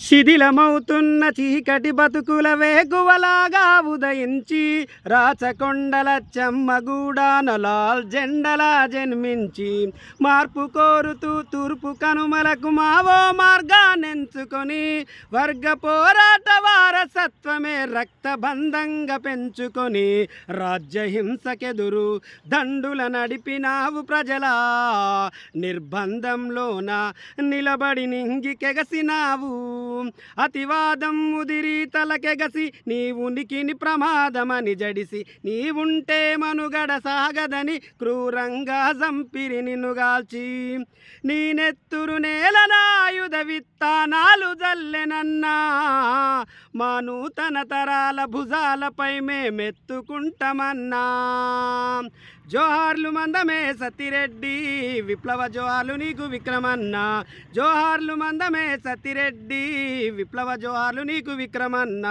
శిథిలమవుతున్న చీకటి బతుకుల వేగువలాగా ఉదయించి రాచకొండల చెమ్మగూడాన లాల్ జెండలా జన్మించి మార్పు కోరుతూ తూర్పు కనుమలకు మావో మార్గానెంచుకొని వర్గ పోరాట వారసత్వమే రక్తబంధంగా పెంచుకొని రాజ్యహింసకెదురు దండుల నడిపినావు ప్రజలా. నిర్బంధంలోన నిలబడి నింగికెగసినావు అతివాదం ఉదిరి తలకెగసి నీవునికిని ప్రమాదమని జడిసి నీవుంటే మనుగడ సాగదని క్రూరంగా సంపిరి నిన్నుగాల్చి నీ నెత్తురు నేలనాయుధ విత్తానాలు జల్లెనన్నా మా నూతన తరాల భుజాలపై మేమెత్తుకుంటామన్నా. జోహార్లు మందమే సతిరెడ్డి విప్లవ జోహార్లు నీకు విక్రమన్న. జోహార్లు మందమే సతిరెడ్డి విప్లవ జోహార్లు నీకు విక్రమన్న.